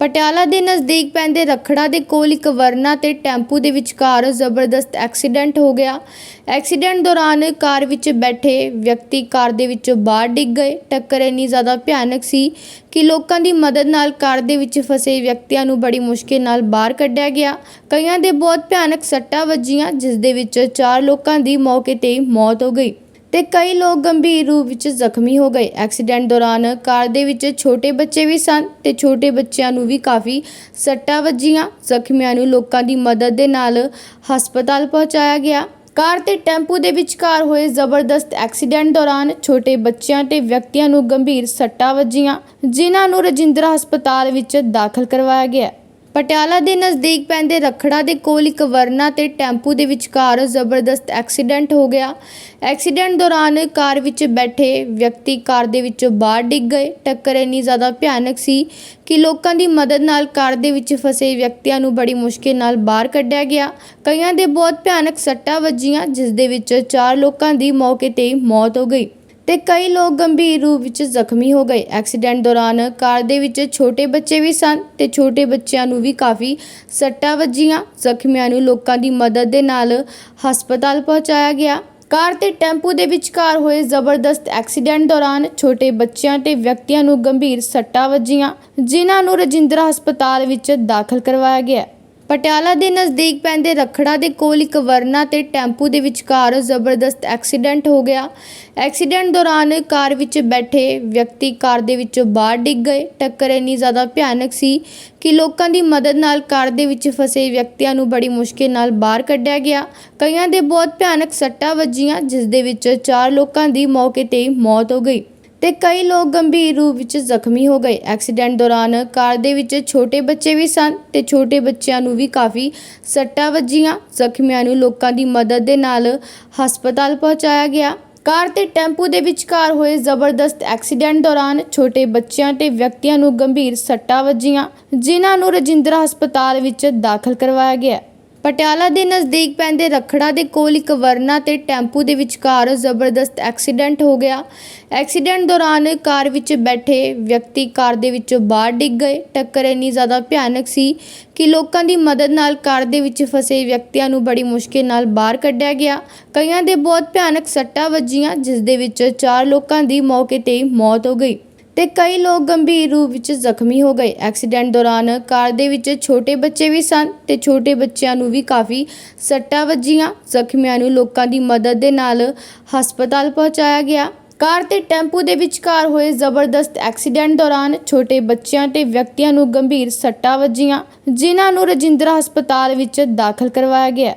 ਪਟਿਆਲਾ ਦੇ ਨਜ਼ਦੀਕ ਪੈਂਦੇ ਰਖੜਾ ਦੇ ਕੋਲ ਇੱਕ ਵਰਨਾ ਤੇ ਟੈਂਪੂ ਦੇ ਵਿਚਕਾਰ ਜ਼ਬਰਦਸਤ ਐਕਸੀਡੈਂਟ ਹੋ ਗਿਆ। ਐਕਸੀਡੈਂਟ ਦੌਰਾਨ ਕਾਰ ਵਿੱਚ ਬੈਠੇ ਵਿਅਕਤੀ ਕਾਰ ਦੇ ਵਿੱਚੋਂ ਬਾਹਰ ਡਿੱਗ ਗਏ। ਟੱਕਰ ਇੰਨੀ ਜ਼ਿਆਦਾ ਭਿਆਨਕ ਸੀ ਕਿ ਲੋਕਾਂ ਦੀ ਮਦਦ ਨਾਲ ਕਾਰ ਦੇ ਵਿੱਚ ਫਸੇ ਵਿਅਕਤੀਆਂ ਨੂੰ ਬੜੀ ਮੁਸ਼ਕਿਲ ਨਾਲ ਬਾਹਰ ਕੱਢਿਆ ਗਿਆ। ਕਈਆਂ ਦੇ ਬਹੁਤ ਭਿਆਨਕ ਸੱਟਾਂ ਵੱਜੀਆਂ, ਜਿਸ ਦੇ ਵਿੱਚ ਚਾਰ ਲੋਕਾਂ ਦੀ ਮੌਕੇ ਤੇ ਹੀ ਮੌਤ ਹੋ ਗਈ। ਤੇ ਕਈ ਲੋਕ ਗੰਭੀਰ ਰੂਪ ਵਿੱਚ ਜ਼ਖਮੀ ਹੋ ਗਏ। ਐਕਸੀਡੈਂਟ ਦੌਰਾਨ ਕਾਰ ਦੇ ਵਿੱਚ ਛੋਟੇ ਬੱਚੇ ਵੀ ਸਨ ਤੇ ਛੋਟੇ ਬੱਚਿਆਂ ਨੂੰ ਵੀ ਕਾਫੀ ਸੱਟਾਂ ਵੱਜੀਆਂ। ਜ਼ਖਮੀਆਂ ਨੂੰ ਲੋਕਾਂ ਦੀ ਮਦਦ ਦੇ ਨਾਲ ਹਸਪਤਾਲ ਪਹੁੰਚਾਇਆ ਗਿਆ। ਕਾਰ ਤੇ ਟੈਂਪੂ ਦੇ ਵਿਚਕਾਰ ਹੋਏ ਜ਼ਬਰਦਸਤ ਐਕਸੀਡੈਂਟ ਦੌਰਾਨ ਛੋਟੇ ਬੱਚਿਆਂ ਤੇ ਵਿਅਕਤੀਆਂ ਨੂੰ ਗੰਭੀਰ ਸੱਟਾਂ ਵੱਜੀਆਂ, ਜਿਨ੍ਹਾਂ ਨੂੰ ਰਜਿੰਦਰਾ ਹਸਪਤਾਲ ਵਿੱਚ ਦਾਖਲ ਕਰਵਾਇਆ ਗਿਆ। ਪਟਿਆਲਾ ਦੇ ਨਜ਼ਦੀਕ ਪੈਂਦੇ ਰਖੜਾ ਦੇ ਕੋਲ ਇੱਕ ਵਰਨਾ ਤੇ ਟੈਂਪੂ ਦੇ ਵਿਚਕਾਰ ਜ਼ਬਰਦਸਤ ਐਕਸੀਡੈਂਟ ਹੋ ਗਿਆ। ਐਕਸੀਡੈਂਟ ਦੌਰਾਨ ਕਾਰ ਵਿੱਚ ਬੈਠੇ ਵਿਅਕਤੀ ਕਾਰ ਦੇ ਵਿੱਚੋਂ ਬਾਹਰ ਡਿੱਗ ਗਏ। ਟੱਕਰ ਇੰਨੀ ਜ਼ਿਆਦਾ ਭਿਆਨਕ ਸੀ ਕਿ ਲੋਕਾਂ ਦੀ ਮਦਦ ਨਾਲ ਕਾਰ ਦੇ ਵਿੱਚ ਫਸੇ ਵਿਅਕਤੀਆਂ ਨੂੰ ਬੜੀ ਮੁਸ਼ਕਿਲ ਨਾਲ ਬਾਹਰ ਕੱਢਿਆ ਗਿਆ। ਕਈਆਂ ਦੇ ਬਹੁਤ ਭਿਆਨਕ ਸੱਟਾਂ ਵੱਜੀਆਂ, ਜਿਸ ਦੇ ਵਿੱਚ ਚਾਰ ਲੋਕਾਂ ਦੀ ਮੌਕੇ ਤੇ ਹੀ ਮੌਤ ਹੋ ਗਈ। ਤੇ ਕਈ ਲੋਕ ਗੰਭੀਰ ਰੂਪ ਵਿੱਚ ਜ਼ਖਮੀ ਹੋ ਗਏ। ਐਕਸੀਡੈਂਟ ਦੌਰਾਨ ਕਾਰ ਦੇ ਵਿੱਚ ਛੋਟੇ ਬੱਚੇ ਵੀ ਸਨ ਤੇ ਛੋਟੇ ਬੱਚਿਆਂ ਨੂੰ ਵੀ ਕਾਫੀ ਸੱਟਾਂ ਵੱਜੀਆਂ। ਜ਼ਖਮੀਆਂ ਨੂੰ ਲੋਕਾਂ ਦੀ ਮਦਦ ਦੇ ਨਾਲ ਹਸਪਤਾਲ ਪਹੁੰਚਾਇਆ ਗਿਆ। ਕਾਰ ਤੇ ਟੈਂਪੂ ਦੇ ਵਿਚਕਾਰ ਹੋਏ ਜ਼ਬਰਦਸਤ ਐਕਸੀਡੈਂਟ ਦੌਰਾਨ ਛੋਟੇ ਬੱਚਿਆਂ ਤੇ ਵਿਅਕਤੀਆਂ ਨੂੰ ਗੰਭੀਰ ਸੱਟਾਂ ਵੱਜੀਆਂ, ਜਿਨ੍ਹਾਂ ਨੂੰ ਰਜਿੰਦਰਾ ਹਸਪਤਾਲ ਵਿੱਚ ਦਾਖਲ ਕਰਵਾਇਆ ਗਿਆ। ਪਟਿਆਲਾ ਦੇ ਨਜ਼ਦੀਕ ਪੈਂਦੇ ਰਖੜਾ ਦੇ ਕੋਲ ਇੱਕ ਵਰਨਾ ਤੇ ਟੈਂਪੂ ਦੇ ਵਿਚਕਾਰ ਜ਼ਬਰਦਸਤ ਐਕਸੀਡੈਂਟ ਹੋ ਗਿਆ। ਐਕਸੀਡੈਂਟ ਦੌਰਾਨ ਕਾਰ ਵਿੱਚ ਬੈਠੇ ਵਿਅਕਤੀ ਕਾਰ ਦੇ ਵਿੱਚੋਂ ਬਾਹਰ ਡਿੱਗ ਗਏ। ਟੱਕਰ ਇੰਨੀ ਜ਼ਿਆਦਾ ਭਿਆਨਕ ਸੀ ਕਿ ਲੋਕਾਂ ਦੀ ਮਦਦ ਨਾਲ ਕਾਰ ਦੇ ਵਿੱਚ ਫਸੇ ਵਿਅਕਤੀਆਂ ਨੂੰ ਬੜੀ ਮੁਸ਼ਕਿਲ ਨਾਲ ਬਾਹਰ ਕੱਢਿਆ ਗਿਆ। ਕਈਆਂ ਦੇ ਬਹੁਤ ਭਿਆਨਕ ਸੱਟਾਂ ਵੱਜੀਆਂ, ਜਿਸ ਦੇ ਵਿੱਚ ਚਾਰ ਲੋਕਾਂ ਦੀ ਮੌਕੇ ਤੇ ਹੀ ਮੌਤ ਹੋ ਗਈ। ਤੇ ਕਈ ਲੋਕ ਗੰਭੀਰ ਰੂਪ ਵਿੱਚ ਜ਼ਖਮੀ ਹੋ ਗਏ। ਐਕਸੀਡੈਂਟ ਦੌਰਾਨ ਕਾਰ ਦੇ ਵਿੱਚ ਛੋਟੇ ਬੱਚੇ ਵੀ ਸਨ ਤੇ ਛੋਟੇ ਬੱਚਿਆਂ ਨੂੰ ਵੀ ਕਾਫੀ ਸੱਟਾਂ ਵੱਜੀਆਂ। ਜ਼ਖਮੀਆਂ ਨੂੰ ਲੋਕਾਂ ਦੀ ਮਦਦ ਦੇ ਨਾਲ ਹਸਪਤਾਲ ਪਹੁੰਚਾਇਆ ਗਿਆ। ਕਾਰ ਤੇ ਟੈਂਪੂ ਦੇ ਵਿਚਕਾਰ ਹੋਏ ਜ਼ਬਰਦਸਤ ਐਕਸੀਡੈਂਟ ਦੌਰਾਨ ਛੋਟੇ ਬੱਚਿਆਂ ਤੇ ਵਿਅਕਤੀਆਂ ਨੂੰ ਗੰਭੀਰ ਸੱਟਾਂ ਵੱਜੀਆਂ, ਜਿਨ੍ਹਾਂ ਨੂੰ ਰਜਿੰਦਰਾ ਹਸਪਤਾਲ ਵਿੱਚ ਦਾਖਲ ਕਰਵਾਇਆ ਗਿਆ। ਪਟਿਆਲਾ ਦੇ ਨਜ਼ਦੀਕ ਪੈਂਦੇ ਰਖੜਾ ਦੇ ਕੋਲ ਇੱਕ ਵਰਨਾ ਤੇ ਟੈਂਪੂ ਦੇ ਵਿਚਕਾਰ ਜ਼ਬਰਦਸਤ ਐਕਸੀਡੈਂਟ ਹੋ ਗਿਆ। ਐਕਸੀਡੈਂਟ ਦੌਰਾਨ ਕਾਰ ਵਿੱਚ ਬੈਠੇ ਵਿਅਕਤੀ ਕਾਰ ਦੇ ਵਿੱਚੋਂ ਬਾਹਰ ਡਿੱਗ ਗਏ। ਟੱਕਰ ਇੰਨੀ ਜ਼ਿਆਦਾ ਭਿਆਨਕ ਸੀ ਕਿ ਲੋਕਾਂ ਦੀ ਮਦਦ ਨਾਲ ਕਾਰ ਦੇ ਵਿੱਚ ਫਸੇ ਵਿਅਕਤੀਆਂ ਨੂੰ ਬੜੀ ਮੁਸ਼ਕਿਲ ਨਾਲ ਬਾਹਰ ਕੱਢਿਆ ਗਿਆ। ਕਈਆਂ ਦੇ ਬਹੁਤ ਭਿਆਨਕ ਸੱਟਾਂ ਵੱਜੀਆਂ, ਜਿਸ ਦੇ ਵਿੱਚ ਚਾਰ ਲੋਕਾਂ ਦੀ ਮੌਕੇ ਤੇ ਹੀ ਮੌਤ ਹੋ ਗਈ। ਤੇ ਕਈ ਲੋਕ ਗੰਭੀਰ ਰੂਪ ਵਿੱਚ ਜ਼ਖਮੀ ਹੋ ਗਏ। ਐਕਸੀਡੈਂਟ ਦੌਰਾਨ ਕਾਰ ਦੇ ਵਿੱਚ ਛੋਟੇ ਬੱਚੇ ਵੀ ਸਨ ਤੇ ਛੋਟੇ ਬੱਚਿਆਂ ਨੂੰ ਵੀ ਕਾਫੀ ਸੱਟਾਂ ਵੱਜੀਆਂ। ਜ਼ਖਮੀਆਂ ਨੂੰ ਲੋਕਾਂ ਦੀ ਮਦਦ ਦੇ ਨਾਲ ਹਸਪਤਾਲ ਪਹੁੰਚਾਇਆ ਗਿਆ। ਕਾਰ ਤੇ ਟੈਂਪੂ ਦੇ ਵਿਚਕਾਰ ਹੋਏ ਜ਼ਬਰਦਸਤ ਐਕਸੀਡੈਂਟ ਦੌਰਾਨ ਛੋਟੇ ਬੱਚਿਆਂ ਤੇ ਵਿਅਕਤੀਆਂ ਨੂੰ ਗੰਭੀਰ ਸੱਟਾਂ ਵੱਜੀਆਂ, ਜਿਨ੍ਹਾਂ ਨੂੰ ਰਜਿੰਦਰਾ ਹਸਪਤਾਲ ਵਿੱਚ ਦਾਖਲ ਕਰਵਾਇਆ ਗਿਆ।